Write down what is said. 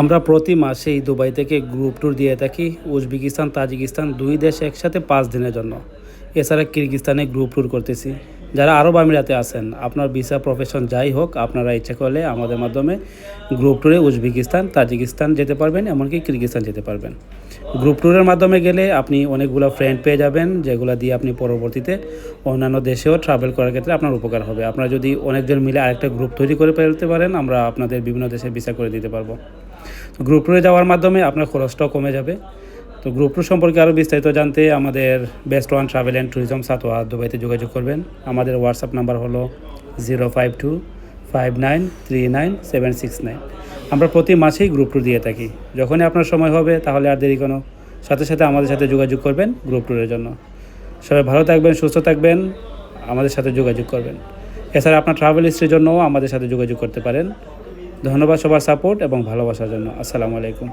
আমরা প্রতি মাসেই দুবাই থেকে গ্রুপ ট্যুর দিয়ে থাকি। উজবেকিস্তান, তাজিকিস্তান দুই দেশ একসাথে পাঁচ দিনের জন্য। এছাড়া কিরগিস্তানে গ্রুপ ট্যুর করতেছি। যারা আরব আমিরাতে আছেন, আপনার ভিসা প্রফেশন যাই হোক, আপনারা ইচ্ছা করলে আমাদের মাধ্যমে গ্রুপ ট্যুরে উজবেকিস্তান, তাজিকিস্তান যেতে পারবেন, এমনকি কিরগিস্তান যেতে পারবেন। গ্রুপ ট্যুরের মাধ্যমে গেলে আপনি অনেকগুলো ফ্রেন্ড পেয়ে যাবেন, যেগুলো দিয়ে আপনি পরবর্তীতে অন্যান্য দেশেও ট্রাভেল করার ক্ষেত্রে আপনার উপকার হবে। আপনারা যদি অনেকজন মিলে আরেকটা গ্রুপ তৈরি করে ফেলতে পারেন, আমরা আপনাদের বিভিন্ন দেশে ভিসা করে দিতে পারব। তো গ্রুপ ট্যুরে যাওয়ার মাধ্যমে আপনার খরচটাও কমে যাবে। তো গ্রুপ ট্যুর সম্পর্কে আরও বিস্তারিত জানতে আমাদের best one travel and tourism Satwa দুবাইতে যোগাযোগ করবেন। আমাদের হোয়াটসঅ্যাপ নাম্বার হলো zero five two five nine three nine seven six nine আমরা প্রতি মাসেই গ্রুপ ট্যুর দিয়ে থাকি। যখনই আপনার সময় হবে তাহলে আর দেরি কোনো। সাথে সাথে আমাদের সাথে যোগাযোগ করবেন গ্রুপ ট্যুরের জন্য। সবাই ভালো থাকবেন, সুস্থ থাকবেন, আমাদের সাথে যোগাযোগ করবেন। এছাড়া আপনার ট্রাভেল হিস্ট্রির জন্যও আমাদের সাথে যোগাযোগ করতে পারেন। ধন্যবাদ সবার সাপোর্ট এবং ভালোবাসার জন্য। আসসালামু আলাইকুম।